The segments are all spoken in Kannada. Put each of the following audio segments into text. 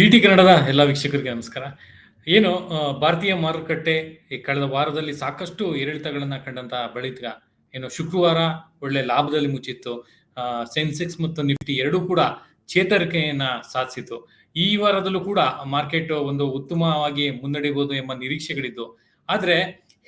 ಇಟಿ ಕನ್ನಡದ ಎಲ್ಲ ವೀಕ್ಷಕರಿಗೆ ನಮಸ್ಕಾರ. ಏನು ಭಾರತೀಯ ಮಾರುಕಟ್ಟೆ ಈ ಕಳೆದ ವಾರದಲ್ಲಿ ಸಾಕಷ್ಟು ಏರಿಳಿತಗಳನ್ನ ಕಂಡಂತ ಬಳಿಕ ಏನು, ಶುಕ್ರವಾರ ಒಳ್ಳೆ ಲಾಭದಲ್ಲಿ ಮುಚ್ಚಿತ್ತು. ಸೆನ್ಸೆಕ್ಸ್ ಮತ್ತು ನಿಫ್ಟಿ ಎರಡೂ ಕೂಡ ಚೇತರಿಕೆಯನ್ನ ಸಾಧಿಸಿತು ಈ ವಾರದಲ್ಲೂ ಕೂಡ ಮಾರ್ಕೆಟ್ ಒಂದು ಉತ್ತಮವಾಗಿ ಮುನ್ನಡೆಯಬಹುದು ಎಂಬ ನಿರೀಕ್ಷೆಗಳಿದ್ದು. ಆದ್ರೆ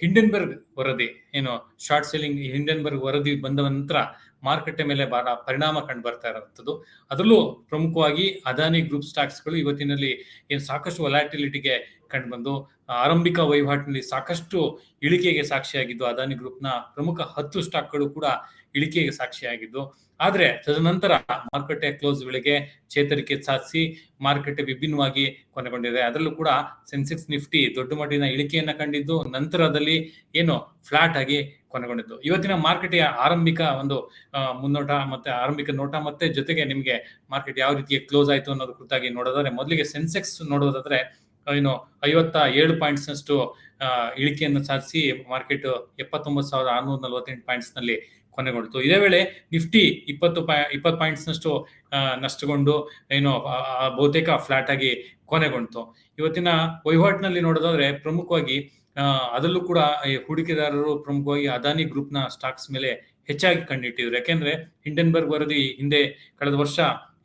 ಹಿಂಡನ್ಬರ್ಗ್ ವರದಿ, ಏನು, ಶಾರ್ಟ್ ಸೆಲ್ಲಿಂಗ್ ಹಿಂಡನ್ಬರ್ಗ್ ವರದಿ ಬಂದ ನಂತರ ಮಾರುಕಟ್ಟೆ ಮೇಲೆ ಬಹಳ ಪರಿಣಾಮ ಕಂಡು ಬರ್ತಾ ಇರುವಂತದ್ದು ಅದರಲ್ಲೂ ಪ್ರಮುಖವಾಗಿ ಅದಾನಿ ಗ್ರೂಪ್ ಸ್ಟಾಕ್ಸ್ಗಳು ಇವತ್ತಿನಲ್ಲಿ ಏನು ಸಾಕಷ್ಟು ವೊಲಾಟಿಲಿಟಿಗೆ ಕಂಡುಬಂದು ಆರಂಭಿಕ ವಹಿವಾಟಿನಲ್ಲಿ ಸಾಕಷ್ಟು ಇಳಿಕೆಗೆ ಸಾಕ್ಷಿಯಾಗಿದ್ದು ಅದಾನಿ ಗ್ರೂಪ್ನ ಪ್ರಮುಖ ಹತ್ತು ಸ್ಟಾಕ್ಗಳು ಕೂಡ ಇಳಿಕೆಗೆ ಸಾಕ್ಷಿಯಾಗಿದ್ದು. ಆದರೆ ತದನಂತರ ಮಾರುಕಟ್ಟೆ ಕ್ಲೋಸ್ ವೇಳೆಗೆ ಚೇತರಿಕೆ ಸಾಧಿಸಿ ಮಾರುಕಟ್ಟೆ ವಿಭಿನ್ನವಾಗಿ ಕೊನೆಗೊಂಡಿದೆ. ಅದರಲ್ಲೂ ಕೂಡ ಸೆನ್ಸೆಕ್ಸ್ ನಿಫ್ಟಿ ದೊಡ್ಡ ಮಟ್ಟಿನ ಇಳಿಕೆಯನ್ನ ಕಂಡಿದ್ದು, ನಂತರದಲ್ಲಿ ಏನು ಫ್ಲಾಟ್ ಆಗಿ ಕೊನೆಗೊಂಡಿದ್ದು. ಇವತ್ತಿನ ಮಾರುಕಟ್ಟೆಯ ಆರಂಭಿಕ ಒಂದು ಮುನ್ನೋಟ ಮತ್ತೆ ಆರಂಭಿಕ ನೋಟ ಮತ್ತೆ ಜೊತೆಗೆ ನಿಮಗೆ ಮಾರ್ಕೆಟ್ ಯಾವ ರೀತಿ ಕ್ಲೋಸ್ ಆಯ್ತು ಅನ್ನೋದ್ರ ಕುರಿತಾಗಿ ನೋಡೋದಾದ್ರೆ, ಮೊದಲಿಗೆ ಸೆನ್ಸೆಕ್ಸ್ ನೋಡೋದಾದ್ರೆ ಏನು ಐವತ್ತ ಏಳು ಪಾಯಿಂಟ್ಸ್ ನಷ್ಟು ಇಳಿಕೆಯನ್ನು ಸಾಧಿಸಿ ಮಾರ್ಕೆಟ್ ಎಪ್ಪತ್ತೊಂಬತ್ತು ಸಾವಿರದ ಆರ್ನೂರ ನಲವತ್ತೆಂಟು ಪಾಯಿಂಟ್ಸ್ನಲ್ಲಿ ಕೊನೆಗೊಂಡಿತು ಇದೇ ವೇಳೆ ನಿಫ್ಟಿ ಇಪ್ಪತ್ತು ಇಪ್ಪತ್ತು ಪಾಯಿಂಟ್ಸ್ ನಷ್ಟು ನಷ್ಟಗೊಂಡು, ಏನು ಬಹುತೇಕ ಫ್ಲಾಟ್ ಆಗಿ ಕೊನೆಗೊಂಡಿತು ಇವತ್ತಿನ ವಹಿವಾಟಿನಲ್ಲಿ ನೋಡೋದಾದ್ರೆ ಪ್ರಮುಖವಾಗಿ ಅದರಲ್ಲೂ ಕೂಡ ಹೂಡಿಕೆದಾರರು ಪ್ರಮುಖವಾಗಿ ಅದಾನಿ ಗ್ರೂಪ್ನ ಸ್ಟಾಕ್ಸ್ ಮೇಲೆ ಹೆಚ್ಚಾಗಿ ಕಂಡಿಟ್ಟಿದ್ರು ಯಾಕೆಂದ್ರೆ ಹಿಂಡೆನ್ಬರ್ಗ್ ವರದಿ ಹಿಂದೆ ಕಳೆದ ವರ್ಷ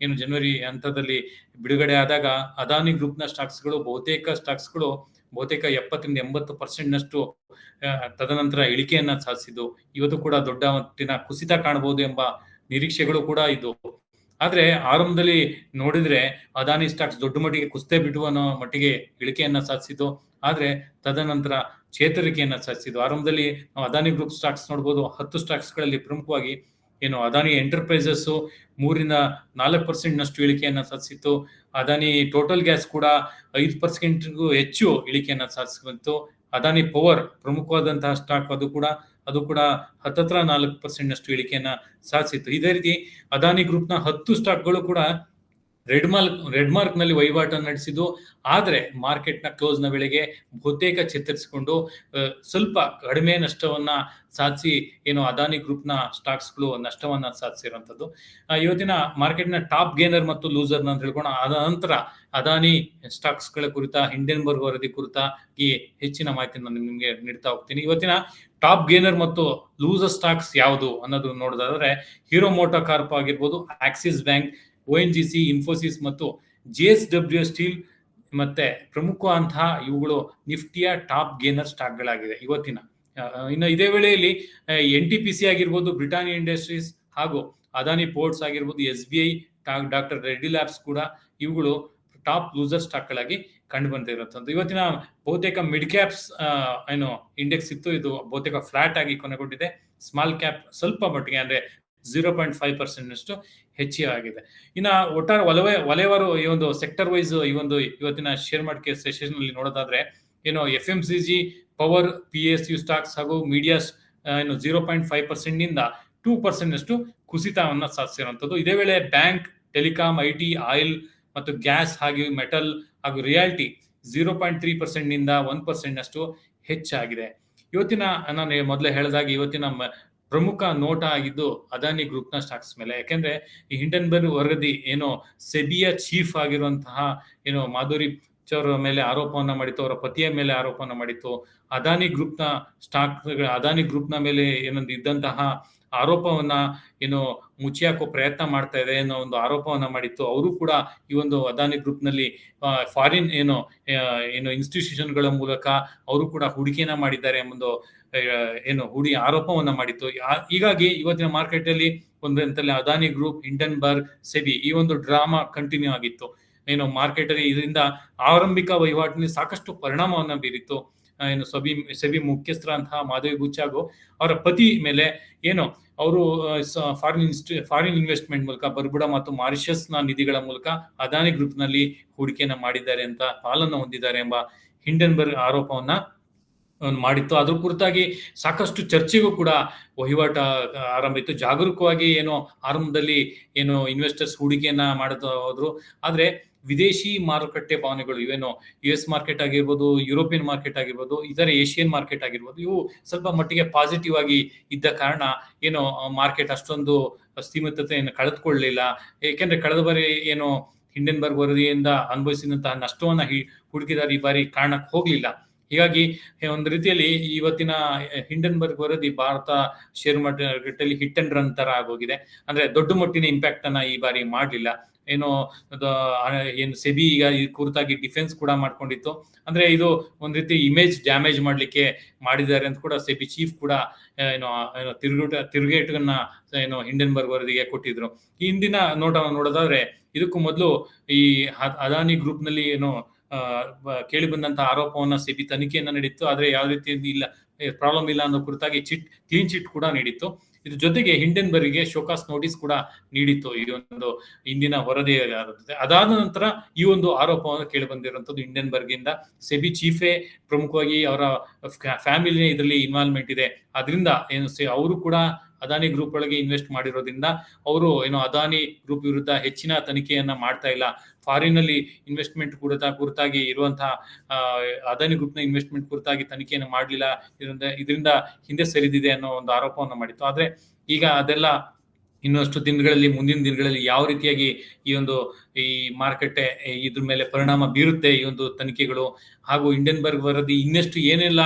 ಏನು ಜನವರಿ ಹಂತದಲ್ಲಿ ಬಿಡುಗಡೆ ಆದಾಗ ಅದಾನಿ ಗ್ರೂಪ್ನ ಸ್ಟಾಕ್ಸ್ಗಳು ಬಹುತೇಕ ಸ್ಟಾಕ್ಸ್ಗಳು ಬಹುತೇಕ ಎಪ್ಪತ್ತರಿಂದ ಎಂಬತ್ತು ಪರ್ಸೆಂಟ್ ನಷ್ಟು ತದನಂತರ ಇಳಿಕೆಯನ್ನ ಸಾಧಿಸಿದ್ದು. ಇವತ್ತು ಕೂಡ ದೊಡ್ಡ ಮಟ್ಟಿನ ಕುಸಿತ ಕಾಣಬಹುದು ಎಂಬ ನಿರೀಕ್ಷೆಗಳು ಕೂಡ ಇದ್ದವು ಆದ್ರೆ ಆರಂಭದಲ್ಲಿ ನೋಡಿದ್ರೆ ಅದಾನಿ ಸ್ಟಾಕ್ಸ್ ದೊಡ್ಡ ಮಟ್ಟಿಗೆ ಕುಸ್ತೆ ಬಿಟ್ಟು ಅನ್ನೋ ಮಟ್ಟಿಗೆ ಇಳಿಕೆಯನ್ನ ಸಾಧಿಸಿದ್ದು. ಆದ್ರೆ ತದನಂತರ ಚೇತರಿಕೆಯನ್ನ ಸಾಧಿಸಿದ್ದು. ಆರಂಭದಲ್ಲಿ ನಾವು ಅದಾನಿ ಗ್ರೂಪ್ ಸ್ಟಾಕ್ಸ್ ನೋಡಬಹುದು ಹತ್ತು ಸ್ಟಾಕ್ಸ್ಗಳಲ್ಲಿ ಪ್ರಮುಖವಾಗಿ ಏನು ಅದಾನಿ ಎಂಟರ್ಪ್ರೈಸಸ್ ಮೂರಿಂದ ನಾಲ್ಕು ಪರ್ಸೆಂಟ್ ನಷ್ಟು ಇಳಿಕೆಯನ್ನ ಸಾಧಿಸಿತ್ತು. ಅದಾನಿ ಟೋಟಲ್ ಗ್ಯಾಸ್ ಕೂಡ ಐದು ಪರ್ಸೆಂಟ್ಗೂ ಹೆಚ್ಚು ಇಳಿಕೆಯನ್ನ ಸಾಧಿಸಿತ್ತು. ಅದಾನಿ ಪವರ್ ಪ್ರಮುಖವಾದಂತಹ ಸ್ಟಾಕ್ ಅದು ಕೂಡ ಅದು ಕೂಡ ಹತ್ತತ್ರ ನಾಲ್ಕು ಪರ್ಸೆಂಟ್ ನಷ್ಟು ಇಳಿಕೆಯನ್ನ ಸಾಧಿಸಿತ್ತು. ಇದೇ ರೀತಿ ಅದಾನಿ ಗ್ರೂಪ್ನ ಹತ್ತು ಸ್ಟಾಕ್ಗಳು ಕೂಡ ರೆಡ್ ಮಾರ್ಕ್ ರೆಡ್ ಮಾರ್ಕ್ನಲ್ಲಿ ವಹಿವಾಟನ್ನು ನಡೆಸಿದ್ದು. ಆದರೆ ಮಾರ್ಕೆಟ್ನ ಕ್ಲೋಸ್ನ ವೇಳೆಗೆ ಬಹುತೇಕ ಚೇತರಿಸಿಕೊಂಡು ಸ್ವಲ್ಪ ಕಡಿಮೆ ನಷ್ಟವನ್ನ ಸಾಧಿಸಿ, ಏನು ಅದಾನಿ ಗ್ರೂಪ್ನ ಸ್ಟಾಕ್ಸ್ಗಳು ನಷ್ಟವನ್ನ ಸಾಧಿಸಿರುವಂತದ್ದು ಇವತ್ತಿನ ಮಾರ್ಕೆಟ್ನ ಟಾಪ್ ಗೇನರ್ ಮತ್ತು ಲೂಸರ್ ಅಂತ ಹೇಳ್ಕೊಂಡು ಅದ ನಂತರ ಅದಾನಿ ಸ್ಟಾಕ್ಸ್ಗಳ ಕುರಿತ ಹಿಂಡೆನ್ಬರ್ಗ್ ವರದಿ ಕುರಿತ ಈ ಹೆಚ್ಚಿನ ಮಾಹಿತಿ ನಾನು ನಿಮಗೆ ನೀಡ್ತಾ ಹೋಗ್ತೀನಿ. ಇವತ್ತಿನ ಟಾಪ್ ಗೇನರ್ ಮತ್ತು ಲೂಸರ್ ಸ್ಟಾಕ್ಸ್ ಯಾವುದು ಅನ್ನೋದು ನೋಡೋದಾದ್ರೆ, ಹೀರೋ ಮೋಟೋ ಕಾರ್ಪ್ ಆಗಿರ್ಬೋದು, Axis bank O N G C Infosys ಮತ್ತು ಜೆ ಎಸ್ ಡಬ್ಲ್ಯೂ ಸ್ಟೀಲ್ ಮತ್ತೆ ಪ್ರಮುಖವಾದಂತಹ ಇವುಗಳು ನಿಫ್ಟಿಯ ಟಾಪ್ ಗೇನರ್ ಸ್ಟಾಕ್ಗಳಾಗಿದೆ ಇವತ್ತಿನ. ಇನ್ನು ಇದೇ ವೇಳೆಯಲ್ಲಿ ಎನ್ ಟಿ ಪಿ ಸಿ ಆಗಿರ್ಬೋದು ಬ್ರಿಟಾನಿಯಾ ಇಂಡಸ್ಟ್ರೀಸ್ ಹಾಗೂ ಅದಾನಿ ಪೋರ್ಟ್ಸ್ ಆಗಿರ್ಬೋದು S B I doctor Reddy labs ಕೂಡ ಇವುಗಳು ಟಾಪ್ ಲೂಸರ್ ಸ್ಟಾಕ್ಗಳಾಗಿ ಕಂಡು ಬಂದಿರುವಂಥದ್ದು. ಇವತ್ತಿನ ಬಹುತೇಕ ಮಿಡ್ ಕ್ಯಾಪ್ಸ್ ಏನು, ಇಂಡೆಕ್ಸ್ ಇತ್ತು. ಇದು ಬಹುತೇಕ ಫ್ಲಾಟ್ ಆಗಿ ಕೊನೆಗೊಂಡಿದೆ. ಸ್ಮಾಲ್ ಕ್ಯಾಪ್ ಸ್ವಲ್ಪ ಮಟ್ಟಿಗೆ, ಅಂದ್ರೆ ಜೀರೋ ಪಾಯಿಂಟ್ ಫೈವ್ ಪರ್ಸೆಂಟ್ ಅಷ್ಟು ಹೆಚ್ಚಿಗೆ ಆಗಿದೆ. ಇನ್ನು ಒಟ್ಟಾರೆ ವಲಯ ವಲಯವಾರು ಈ ಒಂದು ಸೆಕ್ಟರ್ ವೈಸ್ ಈ ಒಂದು ಇವತ್ತಿನ ಶೇರ್ ಮಾರ್ಕೆಟ್ ಸೆಷನ್ ಅಲ್ಲಿ ನೋಡೋದಾದ್ರೆ, ಏನು F M C G power P S U stocks ಹಾಗೂ ಮೀಡಿಯಾಸ್ ಏನು ಜೀರೋ ಪಾಯಿಂಟ್ ಫೈವ್ ಪರ್ಸೆಂಟ್ನಿಂದ ಟೂ ಪರ್ಸೆಂಟ್ ಕುಸಿತವನ್ನು ಸಾಧಿಸಿರುವಂತದ್ದು ಇದೇ ವೇಳೆ bank telecom I T oil ಮತ್ತು ಗ್ಯಾಸ್ ಹಾಗೆ ಮೆಟಲ್ ಹಾಗೂ ರಿಯಾಲಿಟಿ ಜೀರೋ ಪಾಯಿಂಟ್ ತ್ರೀ ಪರ್ಸೆಂಟ್ನಿಂದ ಒನ್ ಪರ್ಸೆಂಟ್ ಅಷ್ಟು ಹೆಚ್ಚಾಗಿದೆ. ಇವತ್ತಿನ, ನಾನು ಮೊದಲೇ ಹೇಳಿದಾಗ ಇವತ್ತಿನ ಪ್ರಮುಖ ನೋಟ ಆಗಿದ್ದು ಅದಾನಿ ಗ್ರೂಪ್ನ ಸ್ಟಾಕ್ಸ್ ಮೇಲೆ. ಯಾಕೆಂದ್ರೆ ಈ ಹಿಂಡನ್ಬರ್ಗ್ ವರದಿ ಏನೋ ಸೆಬಿಯ ಚೀಫ್ ಆಗಿರುವಂತಹ ಏನೋ ಮಾಧುರಿ ಅವರ ಮೇಲೆ ಆರೋಪವನ್ನ ಮಾಡಿತ್ತು, ಅವರ ಪತಿಯ ಮೇಲೆ ಆರೋಪವನ್ನ ಮಾಡಿತ್ತು. ಅದಾನಿ ಗ್ರೂಪ್ನ ಸ್ಟಾಕ್ ಅದಾನಿ ಗ್ರೂಪ್ನ ಮೇಲೆ ಏನೊಂದು ಇದ್ದಂತಹ ಆರೋಪವನ್ನ ಏನು ಮುಚ್ಚಿಹಾಕೋ ಪ್ರಯತ್ನ ಮಾಡ್ತಾ ಇದೆ ಅನ್ನೋ ಒಂದು ಆರೋಪವನ್ನ ಮಾಡಿತ್ತು. ಅವರು ಕೂಡ ಈ ಒಂದು ಅದಾನಿ ಗ್ರೂಪ್ನಲ್ಲಿ ಫಾರಿನ್ ಏನು ಏನು ಇನ್ಸ್ಟಿಟ್ಯೂಷನ್ಗಳ ಮೂಲಕ ಅವರು ಕೂಡ ಹೂಡಿಕೆಯನ್ನ ಮಾಡಿದ್ದಾರೆ ಒಂದು ಏನು ಹೂಡಿ ಆರೋಪವನ್ನ ಮಾಡಿತ್ತು. ಹೀಗಾಗಿ ಇವತ್ತಿನ ಮಾರ್ಕೆಟ್ ಅಲ್ಲಿ ಒಂದು ಅಂತಲ್ಲಿ ಅದಾನಿ ಗ್ರೂಪ್ ಹಿಂಡನ್ಬರ್ಗ್ ಸೆಬಿ ಈ ಒಂದು ಡ್ರಾಮಾ ಕಂಟಿನ್ಯೂ ಆಗಿತ್ತು. ಏನು ಮಾರ್ಕೆಟ್ ಅಲ್ಲಿ ಇದರಿಂದ ಆರಂಭಿಕ ವಹಿವಾಟಿನಲ್ಲಿ ಸಾಕಷ್ಟು ಪರಿಣಾಮವನ್ನ ಬೀರಿತ್ತು. ಏನು ಸಬಿ, ಸೆಬಿ ಮುಖ್ಯಸ್ಥರಂತಹ ಮಾಧವಿ ಬುಚ್ಚಾಗು ಅವರ ಪತಿ ಮೇಲೆ ಏನು ಅವರು ಫಾರಿನ್ ಇನ್ಸ್ಟಿ ಫಾರಿನ್ ಇನ್ವೆಸ್ಟ್ಮೆಂಟ್ ಮೂಲಕ ಬರ್ಬುಡ ಮತ್ತು ಮಾರಿಷಸ್ನ ನಿಧಿಗಳ ಮೂಲಕ ಅದಾನಿ ಗ್ರೂಪ್ನಲ್ಲಿ ಹೂಡಿಕೆಯನ್ನ ಮಾಡಿದ್ದಾರೆ ಅಂತ ಪಾಲನ್ನು ಹೊಂದಿದ್ದಾರೆ ಎಂಬ ಹಿಂಡನ್ಬರ್ಗ್ ಆರೋಪವನ್ನ ಮಾಡಿತ್ತು. ಅದ್ರ ಕುರಿತಾಗಿ ಸಾಕಷ್ಟು ಚರ್ಚೆಗೂ ಕೂಡ ವಹಿವಾಟ ಆರಂಭಿತ್ತು. ಜಾಗರೂಕವಾಗಿ ಏನೋ ಆರಂಭದಲ್ಲಿ ಏನು ಇನ್ವೆಸ್ಟರ್ಸ್ ಹೂಡಿಕೆಯನ್ನ ಮಾಡುತ್ತಾ ಹೋದ್ರು. ಆದ್ರೆ ವಿದೇಶಿ ಮಾರುಕಟ್ಟೆ ಭಾವನೆಗಳು ಇವೇನು ಯು ಎಸ್ ಮಾರ್ಕೆಟ್ ಆಗಿರ್ಬೋದು ಯುರೋಪಿಯನ್ ಮಾರ್ಕೆಟ್ ಆಗಿರ್ಬೋದು, ಇತರ ಏಷ್ಯನ್ ಮಾರ್ಕೆಟ್ ಆಗಿರ್ಬೋದು, ಇವು ಸ್ವಲ್ಪ ಮಟ್ಟಿಗೆ ಪಾಸಿಟಿವ್ ಆಗಿ ಇದ್ದ ಕಾರಣ ಏನು ಮಾರ್ಕೆಟ್ ಅಷ್ಟೊಂದು ಸೀಮಿತತೆಯನ್ನು ಕಳೆದುಕೊಳ್ಳಲಿಲ್ಲ. ಏಕೆಂದ್ರೆ ಕಳೆದ ಬಾರಿ ಏನು ಹಿಂಡೆನ್ಬರ್ಗ್ ವರದಿಯಿಂದ ಅನುಭವಿಸಿದಂತಹ ನಷ್ಟವನ್ನ ಹೂಡಿಕೆದಾರ ಈ ಬಾರಿ ಕಾರಣಕ್ಕೆ ಹೋಗ್ಲಿಲ್ಲ. ಹೀಗಾಗಿ ಒಂದು ರೀತಿಯಲ್ಲಿ ಇವತ್ತಿನ ಹಿಂಡನ್ಬರ್ಗ್ ವರದಿ Bharat share market hit and run ತರ ಆಗೋಗಿದೆ. ಅಂದ್ರೆ ದೊಡ್ಡ ಮಟ್ಟಿನ ಇಂಪ್ಯಾಕ್ಟ್ ಅನ್ನ ಈ ಬಾರಿ ಮಾಡಲಿಲ್ಲ. ಏನು ಏನು ಸೆಬಿ ಈಗ ಕುರಿತಾಗಿ ಡಿಫೆನ್ಸ್ ಕೂಡ ಮಾಡ್ಕೊಂಡಿತ್ತು. ಅಂದ್ರೆ ಇದು ಒಂದ್ ರೀತಿ ಇಮೇಜ್ ಡ್ಯಾಮೇಜ್ ಮಾಡ್ಲಿಕ್ಕೆ ಮಾಡಿದ್ದಾರೆ ಅಂತ ಕೂಡ ಸೆಬಿ ಚೀಫ್ ಕೂಡ ಏನೋ, ಏನು ತಿರುಗೇಟ ತಿರುಗೇಟನ್ನ ಏನು ಹಿಂಡನ್ಬರ್ಗ್ ವರದಿಗೆ ಕೊಟ್ಟಿದ್ರು. ಈ ಹಿಂದಿನ ನೋಟ ನೋಡೋದಾದ್ರೆ, ಇದಕ್ಕೂ ಮೊದಲು ಈ ಅದ್- ಅದಾನಿ ಗ್ರೂಪ್ನಲ್ಲಿ ಏನು ಕೇಳಿ ಬಂದಂತ ಆರೋಪವನ್ನ ಸೆಬಿ ತನಿಖೆಯನ್ನ ನಡೀತು ಆದ್ರೆ ಯಾವ ರೀತಿ ಇಲ್ಲ ಪ್ರಾಬ್ಲಮ್ ಇಲ್ಲ ಅನ್ನೋ ಕುರಿತಾಗಿ ಚಿಟ್ ಕ್ಲೀನ್ ಚಿಟ್ ಕೂಡ ನೀಡಿತ್ತು. ಇದ್ರ ಜೊತೆಗೆ ಹಿಂಡೆನ್ಬರ್ಗ್ಗೆ ಶೋಕಾಸ್ ನೋಟಿಸ್ ಕೂಡ ನೀಡಿತ್ತು ಈ ಒಂದು ಇಂದಿನ ವರದಿ ಅದಾದ ನಂತರ ಈ ಒಂದು ಆರೋಪವನ್ನು ಕೇಳಿ ಬಂದಿರುವಂತದ್ದು ಹಿಂಡೆನ್ಬರ್ಗ್ ಇಂದ ಸೆಬಿ ಚೀಫೇ ಪ್ರಮುಖವಾಗಿ ಅವರ ಫ್ಯಾಮಿಲಿ ಇದರಲ್ಲಿ ಇನ್ವಾಲ್ವ್ಮೆಂಟ್ ಇದೆ. ಅದರಿಂದ ಏನು ಅವರು ಕೂಡ ಅದಾನಿ ಗ್ರೂಪ್ ಒಳಗೆ ಇನ್ವೆಸ್ಟ್ ಮಾಡಿರೋದ್ರಿಂದ ಅವರು ಏನೋ ಅದಾನಿ ಗ್ರೂಪ್ ವಿರುದ್ಧ ಹೆಚ್ಚಿನ ತನಿಖೆಯನ್ನ ಮಾಡ್ತಾ ಇಲ್ಲ. ಫಾರಿನ್ ಅಲ್ಲಿ ಇನ್ವೆಸ್ಟ್ಮೆಂಟ್ ಕುರಿತ, ಕುರಿತಾಗಿ ಇರುವಂತಹ ಅದಾನಿ ಗ್ರೂಪ್ನ ಇನ್ವೆಸ್ಟ್ಮೆಂಟ್ ಕುರಿತಾಗಿ ತನಿಖೆಯನ್ನು ಮಾಡಲಿಲ್ಲ. ಇದರಿಂದ ಇದರಿಂದ ಹಿಂದೆ ಸರಿದಿದೆ ಅನ್ನೋ ಒಂದು ಆರೋಪವನ್ನು ಮಾಡಿತ್ತು. ಆದ್ರೆ ಈಗ ಅದೆಲ್ಲ ಇನ್ನಷ್ಟು ದಿನಗಳಲ್ಲಿ, ಮುಂದಿನ ದಿನಗಳಲ್ಲಿ ಯಾವ ರೀತಿಯಾಗಿ ಈ ಒಂದು, ಈ ಮಾರುಕಟ್ಟೆ ಇದ್ರ ಮೇಲೆ ಪರಿಣಾಮ ಬೀರುತ್ತೆ ಈ ಒಂದು ತನಿಖೆಗಳು ಹಾಗೂ ಇಂಡಿಯನ್ ಬರ್ಗ್ ವರದಿ ಇನ್ನಷ್ಟು ಏನೆಲ್ಲ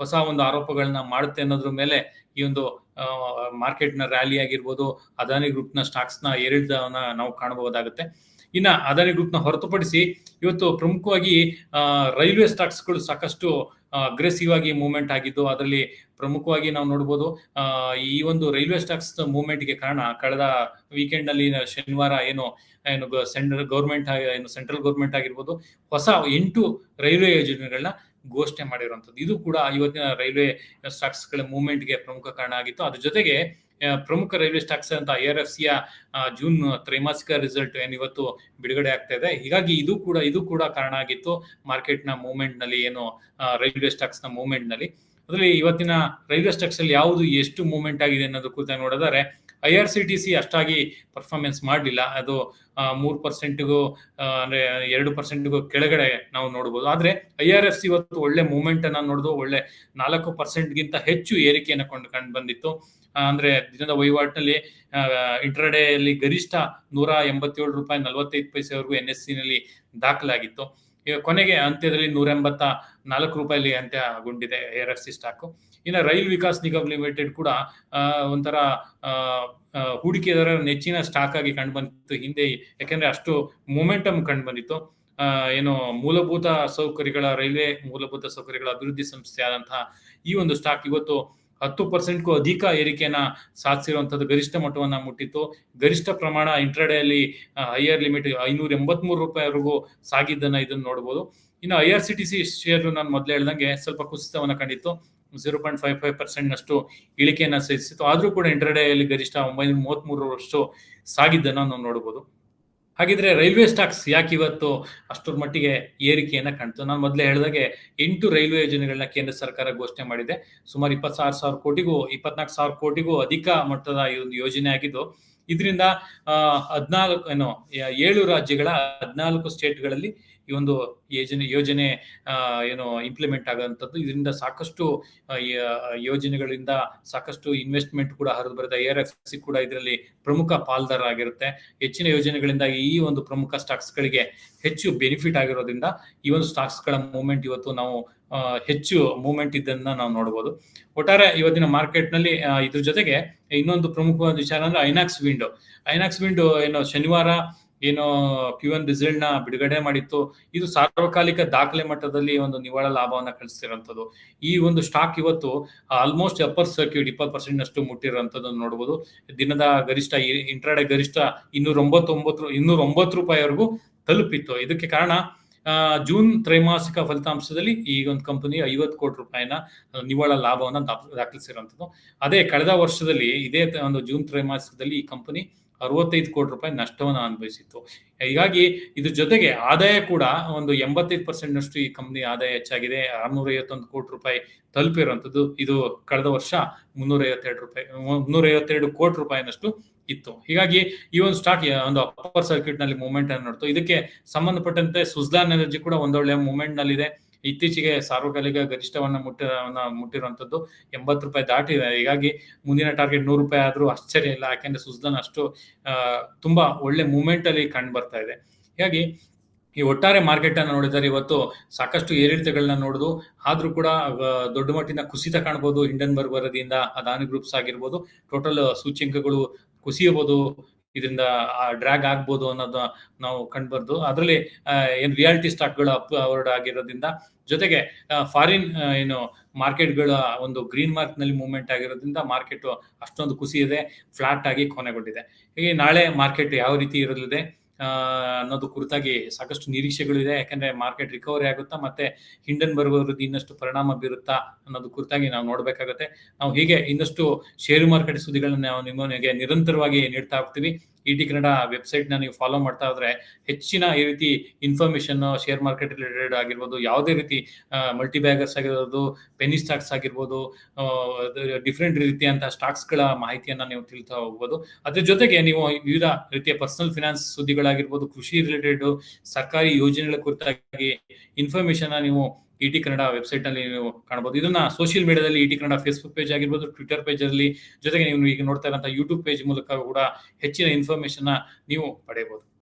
ಹೊಸ ಒಂದು ಆರೋಪಗಳನ್ನ ಮಾಡುತ್ತೆ ಅನ್ನೋದ್ರ ಮೇಲೆ ಈ ಒಂದು ಮಾರ್ಕೆಟ್ನ ರ್ಯಾಲಿ ಆಗಿರ್ಬೋದು ಅದಾನಿ ಗ್ರೂಪ್ನ ಸ್ಟಾಕ್ಸ್ನ ಏರಿಳಿತವನ್ನ ನಾವು ಕಾಣಬಹುದಾಗುತ್ತೆ. ಇನ್ನ ಅದಾನಿ ಗ್ರೂಪ್ನ ಹೊರತುಪಡಿಸಿ ಇವತ್ತು ಪ್ರಮುಖವಾಗಿ ರೈಲ್ವೆ ಸ್ಟಾಕ್ಸ್ಗಳು ಸಾಕಷ್ಟು ಅಗ್ರೆಸಿವ್ ಆಗಿ ಮೂವ್ಮೆಂಟ್ ಆಗಿದ್ದು, ಅದರಲ್ಲಿ ಪ್ರಮುಖವಾಗಿ ನಾವು ನೋಡ್ಬೋದು ಈ ಒಂದು ರೈಲ್ವೆ ಸ್ಟಾಕ್ಸ್ ಮೂವ್ಮೆಂಟ್ಗೆ ಕಾರಣ ಕಳೆದ ವೀಕೆಂಡ್ ಅಲ್ಲಿ ಶನಿವಾರ ಏನು ಏನು ಸೆಂಟ್ರಲ್ ಗೌರ್ಮೆಂಟ್ ಏನು ಸೆಂಟ್ರಲ್ ಗೌರ್ಮೆಂಟ್ ಆಗಿರ್ಬೋದು, ಹೊಸ ಎಂಟು ರೈಲ್ವೆ ಯೋಜನೆಗಳನ್ನ ಘೋಷಣೆ ಮಾಡಿರುವಂತದ್ದು ಇದು ಕೂಡ ಇವತ್ತಿನ ರೈಲ್ವೆ ಸ್ಟಾಕ್ಸ್ಗಳ ಮೂವ್ಮೆಂಟ್ಗೆ ಪ್ರಮುಖ ಕಾರಣ ಆಗಿತ್ತು. ಅದ್ರ ಜೊತೆಗೆ ಪ್ರಮುಖ ರೈಲ್ವೆ ಸ್ಟಾಕ್ಸ್ ಅಂತ ಐ ಆರ್ ಎಫ್ ಸಿಯ ಜೂನ್ ತ್ರೈಮಾಸಿಕ ರಿಸಲ್ಟ್ ಏನು ಇವತ್ತು ಬಿಡುಗಡೆ ಆಗ್ತಾ ಇದೆ. ಹೀಗಾಗಿ ಇದು ಕೂಡ ಇದು ಕೂಡ ಕಾರಣ ಆಗಿತ್ತು ಮಾರ್ಕೆಟ್ನ ಮೂವ್ಮೆಂಟ್ನಲ್ಲಿ ಏನು ರೈಲ್ವೆ ಸ್ಟಾಕ್ಸ್ನ ಮೂವ್ಮೆಂಟ್ನಲ್ಲಿ ಅದರಲ್ಲಿ ಇವತ್ತಿನ ರೈಲ್ವೆ ಸ್ಟಾಕ್ಸ್ ಅಲ್ಲಿ ಯಾವುದು ಎಷ್ಟು ಮೂವ್ಮೆಂಟ್ ಆಗಿದೆ ಅನ್ನೋದು ಕೂತ ನೋಡಿದರೆ I R C T C ಅಷ್ಟಾಗಿ ಪರ್ಫಾರ್ಮೆನ್ಸ್ ಮಾಡಲಿಲ್ಲ. ಅದು ಮೂರು ಪರ್ಸೆಂಟ್ಗೂ ಅಂದರೆ ಎರಡು ಪರ್ಸೆಂಟ್ಗೂ ಕೆಳಗಡೆ ನಾವು ನೋಡ್ಬೋದು. ಆದರೆ ಐ ಆರ್ ಎಫ್ ಸಿ ಇವತ್ತು ಒಳ್ಳೆ ಮೂಮೆಂಟನ್ನು ಅನ್ನ ನೋಡಿದು, ಒಳ್ಳೆ ನಾಲ್ಕು ಪರ್ಸೆಂಟ್ಗಿಂತ ಹೆಚ್ಚು ಏರಿಕೆಯನ್ನು ಕೊಂಡು, ಕಂಡು ಬಂದಿತ್ತು. ಅಂದರೆ ದಿನದ ವಹಿವಾಟಿನಲ್ಲಿ ಇಂಟ್ರಡೇಯಲ್ಲಿ ಗರಿಷ್ಠ ನೂರ ಎಂಬತ್ತೇಳು ರೂಪಾಯಿ ನಲವತ್ತೈದು ಪೈಸೆವರೆಗೂ ಎನ್ ಎಸ್ ಸಿನಲ್ಲಿ ದಾಖಲಾಗಿತ್ತು. ಈಗ ಕೊನೆಗೆ ಅಂತ್ಯದಲ್ಲಿ ನೂರ ಎಂಬತ್ತ ನಾಲ್ಕು ರೂಪಾಯಿಲಿ ಅಂತ್ಯಗೊಂಡಿದೆ ಎಫ್ ಸಿ ಸ್ಟಾಕ್. ಇನ್ನು ರೈಲ್ ವಿಕಾಸ್ ನಿಗಮ್ ಲಿಮಿಟೆಡ್ ಕೂಡ ಒಂಥರ ಹೂಡಿಕೆದಾರರ ನೆಚ್ಚಿನ ಸ್ಟಾಕ್ ಆಗಿ ಕಂಡು ಬಂದಿತ್ತು. ಹಿಂದೆ ಯಾಕೆಂದ್ರೆ ಅಷ್ಟು ಮೊಮೆಂಟಮ್ ಕಂಡು ಬಂದಿತ್ತು. ಏನು ಮೂಲಭೂತ ಸೌಕರ್ಯಗಳ, ರೈಲ್ವೆ ಮೂಲಭೂತ ಸೌಕರ್ಯಗಳ ಅಭಿವೃದ್ಧಿ ಸಂಸ್ಥೆ ಆದಂತಹ ಈ ಒಂದು ಸ್ಟಾಕ್ ಇವತ್ತು ಹತ್ತು ಪರ್ಸೆಂಟ್ಗೂ ಅಧಿಕ ಏರಿಕೆಯನ್ನ ಸಾಧಿಸಿರುವಂತದ್ದು ಗರಿಷ್ಠ ಮಟ್ಟವನ್ನ ಮುಟ್ಟಿತ್ತು. ಗರಿಷ್ಠ ಪ್ರಮಾಣ ಇಂಟ್ರಾಡೆಯಲ್ಲಿ ಹೈಯರ್ ಲಿಮಿಟ್ ಐನೂರ ಎಂಬತ್ಮೂರು ರೂಪಾಯಿವರೆಗೂ ಸಾಗಿದ್ದನ್ನ ಇದನ್ನು ನೋಡ್ಬೋದು. ಇನ್ನು I R C T C share ನಾನು ಮೊದಲೇ ಹೇಳ್ದಂಗೆ ಸ್ವಲ್ಪ ಕುಸಿತವನ್ನು ಕಂಡಿತ್ತು. Zero point five five percent ನಷ್ಟು ಸಹಿಸಿತ್ತು. ಆದರೂ ಕೂಡ ಇಂಟರ್ಡೇಯಲ್ಲಿ ಗರಿಷ್ಠ ಒಂಬೈನೂರ ಮೂವತ್ಮೂರರಷ್ಟು ಸಾಗಿದ್ದನ್ನು ನಾವು ನೋಡ್ಬೋದು. ಹಾಗಿದ್ರೆ ರೈಲ್ವೆ ಸ್ಟಾಕ್ಸ್ ಯಾಕೆ ಇವತ್ತು ಅಷ್ಟರ ಮಟ್ಟಿಗೆ ಏರಿಕೆಯನ್ನು ಕಾಣ್ತು? ನಾನು ಮೊದಲೇ ಹೇಳಿದಾಗೆ ಎಂಟು ರೈಲ್ವೆ ಯೋಜನೆಗಳನ್ನ ಕೇಂದ್ರ ಸರ್ಕಾರ ಘೋಷಣೆ ಮಾಡಿದೆ. ಸುಮಾರು ಇಪ್ಪತ್ತಾರು ಸಾವಿರ ಕೋಟಿಗೂ, ಇಪ್ಪತ್ನಾಲ್ಕು ಸಾವಿರ ಕೋಟಿಗೂ ಅಧಿಕ ಮಟ್ಟದ ಈ ಒಂದು ಯೋಜನೆ ಆಗಿದ್ದು, ಇದರಿಂದ ಹದಿನಾಲ್ಕು, ಏನು, ಏಳು ರಾಜ್ಯಗಳ ಹದಿನಾಲ್ಕು ಸ್ಟೇಟ್ಗಳಲ್ಲಿ ಈ ಒಂದು ಯೋಜನೆ ಯೋಜನೆ ಏನು ಇಂಪ್ಲಿಮೆಂಟ್ ಆಗುವಂಥದ್ದು ಇದರಿಂದ ಸಾಕಷ್ಟು ಯೋಜನೆಗಳಿಂದ ಸಾಕಷ್ಟು ಇನ್ವೆಸ್ಟ್ಮೆಂಟ್ ಕೂಡ ಹರಿದು ಬರುತ್ತೆ. ಐ ಆರ್ ಎಫ್ ಸಿ ಕೂಡ ಇದರಲ್ಲಿ ಪ್ರಮುಖ ಪಾಲ್ದಾರ ಆಗಿರುತ್ತೆ. ಹೆಚ್ಚಿನ ಯೋಜನೆಗಳಿಂದ ಈ ಒಂದು ಪ್ರಮುಖ ಸ್ಟಾಕ್ಸ್ ಗಳಿಗೆ ಹೆಚ್ಚು ಬೆನಿಫಿಟ್ ಆಗಿರೋದ್ರಿಂದ ಈ ಒಂದು ಸ್ಟಾಕ್ಸ್ಗಳ ಮೂವ್ಮೆಂಟ್ ಇವತ್ತು ನಾವು ಹೆಚ್ಚು ಮೂವ್ಮೆಂಟ್ ಇದ್ದನ್ನ ನಾವು ನೋಡಬಹುದು ಒಟ್ಟಾರೆ ಇವತ್ತಿನ ಮಾರ್ಕೆಟ್ನಲ್ಲಿ ಇದ್ರ ಜೊತೆಗೆ ಇನ್ನೊಂದು ಪ್ರಮುಖವಾದ ವಿಚಾರ ಅಂದ್ರೆ ಐನಾಕ್ಸ್ ವಿಂಡೋ ಐನಾಕ್ಸ್ ವಿಂಡೋ ಏನು ಶನಿವಾರ ಏನು ಕ್ಯೂ ಎನ್ ರಿಸಲ್ಟ್ನ ಬಿಡುಗಡೆ ಮಾಡಿತ್ತು. ಇದು ಸಾರ್ವಕಾಲಿಕ ದಾಖಲೆ ಮಟ್ಟದಲ್ಲಿ ಒಂದು ನಿವ್ವಳ ಲಾಭವನ್ನ ಕಳಿಸ್ತಿರುವಂತದ್ದು ಈ ಒಂದು ಸ್ಟಾಕ್ ಇವತ್ತು ಆಲ್ಮೋಸ್ಟ್ ಅಪ್ಪರ್ ಸರ್ಕ್ಯೂಟ್ ಇಪ್ಪತ್ತು ಪರ್ಸೆಂಟ್ ಅಷ್ಟು ಮುಟ್ಟಿರುವಂತದ್ದು ನೋಡಬಹುದು ದಿನದ ಗರಿಷ್ಠ ಇಂಟ್ರಾಡೆ ಗರಿಷ್ಠ ಇನ್ನೂರ ಒಂಬತ್ತೊಂಬತ್ತು ಇನ್ನೂರ ಒಂಬತ್ತು ರೂಪಾಯಿವರೆಗೂ ತಲುಪಿತ್ತು. ಇದಕ್ಕೆ ಕಾರಣ ಜೂನ್ ತ್ರೈಮಾಸಿಕ ಫಲಿತಾಂಶದಲ್ಲಿ ಈ ಒಂದು ಕಂಪನಿ ಐವತ್ತು ಕೋಟಿ ರೂಪಾಯಿನ ನಿವ್ವಳ ಲಾಭವನ್ನು ದಾಖಲಿಸಿರುವಂಥದ್ದು ಅದೇ ಕಳೆದ ವರ್ಷದಲ್ಲಿ ಇದೇ ಒಂದು ಜೂನ್ ತ್ರೈಮಾಸಿಕದಲ್ಲಿ ಈ ಕಂಪನಿ ಅರವತ್ತೈದು ಕೋಟಿ ರೂಪಾಯಿ ನಷ್ಟವನ್ನು ಅನುಭವಿಸಿತ್ತು. ಹೀಗಾಗಿ ಇದ್ರ ಜೊತೆಗೆ ಆದಾಯ ಕೂಡ ಒಂದು ಎಂಬತ್ತೈದು ಪರ್ಸೆಂಟ್ ನಷ್ಟು ಈ ಕಂಪನಿ ಆದಾಯ ಹೆಚ್ಚಾಗಿದೆ. ಆರ್ನೂರ ಐವತ್ತೊಂದು ಕೋಟಿ ರೂಪಾಯಿ ತಲುಪಿರುವಂಥದ್ದು ಇದು ಕಳೆದ ವರ್ಷ ಮುನ್ನೂರ ಐವತ್ತೆರಡು ರೂಪಾಯಿ ಮುನ್ನೂರ ಐವತ್ತೆರಡು ಕೋಟಿ ರೂಪಾಯಿನಷ್ಟು ಇತ್ತು. ಹೀಗಾಗಿ ಈ ಒಂದು ಸ್ಟಾಕ್ ಒಂದು ಅಪ್ಪರ್ ಸರ್ಕ್ಯೂಟ್ನಲ್ಲಿ ಮೂವ್ಮೆಂಟ್ ಅನ್ನು ನೋಡ್ತು. ಇದಕ್ಕೆ ಸಂಬಂಧಪಟ್ಟಂತೆ ಸುಜ್ಲಾನ್ ಎನರ್ಜಿ ಕೂಡ ಒಂದೊಳ್ಳೆ ಮೂವ್ಮೆಂಟ್ ನಲ್ಲಿದೆ. ಇತ್ತೀಚೆಗೆ ಸಾರ್ವಕಾಲಿಕ ಗರಿಷ್ಠವನ್ನ ಮುಟ್ಟ ಮುಟ್ಟಿರುವಂತದ್ದು ಎಂಬತ್ತು ರೂಪಾಯಿ ದಾಟಿದೆ. ಹೀಗಾಗಿ ಮುಂದಿನ ಟಾರ್ಗೆಟ್ ನೂರು ರೂಪಾಯಿ ಆದ್ರೂ ಆಶ್ಚರ್ಯ ಇಲ್ಲ. ಯಾಕೆಂದ್ರೆ ಸುಸ್ದನ್ ಅಷ್ಟು ತುಂಬಾ ಒಳ್ಳೆ ಮೂಮೆಂಟ್ ಅಲ್ಲಿ ಕಂಡು ಬರ್ತಾ ಇದೆ. ಹೀಗಾಗಿ ಈ ಒಟ್ಟಾರೆ ಮಾರ್ಕೆಟ್ ಅನ್ನು ನೋಡಿದರೆ ಇವತ್ತು ಸಾಕಷ್ಟು ಏರಿಳಿತಗಳನ್ನ ನೋಡುದು, ಆದ್ರೂ ಕೂಡ ದೊಡ್ಡ ಮಟ್ಟಿನ ಕುಸಿತ ಕಾಣಬಹುದು ಹಿಂಡನ್ಬರ್ಗ್ ವರದಿಯಿಂದ ಅದಾನಿ ಗ್ರೂಪ್ಸ್ ಆಗಿರ್ಬೋದು ಟೋಟಲ್ ಸೂಚ್ಯಂಕಗಳು ಕುಸಿಯಬಹುದು. ಇದರಿಂದ ಡ್ರ್ಯಾಗ್ ಆಗ್ಬೋದು ಅನ್ನೋದು ನಾವು ಕಂಡುಬರ್ದು. ಅದರಲ್ಲಿ ಏನು ರಿಯಾಲಿಟಿ ಸ್ಟಾಕ್ಗಳು ಅಪ್, ಅವರ್ಡ್ ಆಗಿರೋದ್ರಿಂದ ಜೊತೆಗೆ ಫಾರಿನ್ ಏನು ಮಾರ್ಕೆಟ್ಗಳ ಒಂದು ಗ್ರೀನ್ ಮಾರ್ಕ್ನಲ್ಲಿ ಮೂವ್ಮೆಂಟ್ ಆಗಿರೋದ್ರಿಂದ ಮಾರ್ಕೆಟ್ ಅಷ್ಟೊಂದು ಕುಸಿಯದೆ ಫ್ಲಾಟ್ ಆಗಿ ಕೊನೆಗೊಂಡಿದೆ. ಹೀಗೆ ನಾಳೆ ಮಾರ್ಕೆಟ್ ಯಾವ ರೀತಿ ಇರಲಿದೆ ಅನ್ನೋದು ಕುರಿತಾಗಿ ಸಾಕಷ್ಟು ನಿರೀಕ್ಷೆಗಳಿದೆ. ಯಾಕಂದ್ರೆ ಮಾರ್ಕೆಟ್ ರಿಕವರಿ ಆಗುತ್ತಾ ಮತ್ತೆ ಹಿಂಡನ್ ಬರುವವರದ್ದು ಇನ್ನಷ್ಟು ಪರಿಣಾಮ ಬೀರುತ್ತಾ ಅನ್ನೋದು ಕುರಿತಾಗಿ ನಾವು ನೋಡ್ಬೇಕಾಗತ್ತೆ. ನಾವು ಹೀಗೆ ಇನ್ನಷ್ಟು ಷೇರು ಮಾರುಕಟ್ಟೆ ಸುದ್ದಿಗಳನ್ನ ನಾವು ನಿಮಗೆ ನಿರಂತರವಾಗಿ ನೀಡ್ತಾ ಹೋಗ್ತೀವಿ. ಇ ಟಿ ಕನ್ನಡ ವೆಬ್ಸೈಟ್ನ ನೀವು ಫಾಲೋ ಮಾಡ್ತಾ ಇದ್ರೆ ಹೆಚ್ಚಿನ ಈ ರೀತಿ ಇನ್ಫಾರ್ಮೇಶನ್ ಶೇರ್ ಮಾರ್ಕೆಟ್ ರಿಲೇಟೆಡ್ ಆಗಿರ್ಬೋದು, ಯಾವುದೇ ರೀತಿ ಮಲ್ಟಿ ಬ್ಯಾಗರ್ಸ್ ಆಗಿರ್ಬೋದು ಪೆನಿ ಸ್ಟಾಕ್ಸ್ ಆಗಿರ್ಬೋದು ಡಿಫ್ರೆಂಟ್ ರೀತಿಯಂತಹ ಸ್ಟಾಕ್ಸ್ಗಳ ಮಾಹಿತಿಯನ್ನ ನೀವು ತಿಳಿತಾ ಹೋಗ್ಬೋದು. ಅದ್ರ ಜೊತೆಗೆ ನೀವು ವಿವಿಧ ರೀತಿಯ ಪರ್ಸನಲ್ ಫಿನಾನ್ಸ್ ಸುದ್ದಿಗಳಾಗಿರ್ಬೋದು, ಕೃಷಿ ರಿಲೇಟೆಡ್, ಸರ್ಕಾರಿ ಯೋಜನೆಗಳ ಕುರಿತಾಗಿ ಇನ್ಫಾರ್ಮೇಶನ್ ನೀವು ಇ ಟಿ ಕನ್ನಡ ವೆಬ್ಸೈಟ್ನಲ್ಲಿ ನೀವು ಕಾಣಬಹುದು. ಇದನ್ನ ಸೋಷಿಯಲ್ ಮೀಡಿಯಾದಲ್ಲಿ E T Kannada Facebook page ಆಗಿರ್ಬೋದು ಟ್ವಿಟರ್ ಪೇಜ್ ಅಲ್ಲಿ ಜೊತೆಗೆ ನೀವು ಈಗ ನೋಡ್ತಾ ಇರುವಂತಹ ಯೂಟ್ಯೂಬ್ ಪೇಜ್ ಮೂಲಕ ಕೂಡ ಹೆಚ್ಚಿನ ಇನ್ಫಾರ್ಮೇಶನ್ ನೀವು ಪಡೆಯಬಹುದು.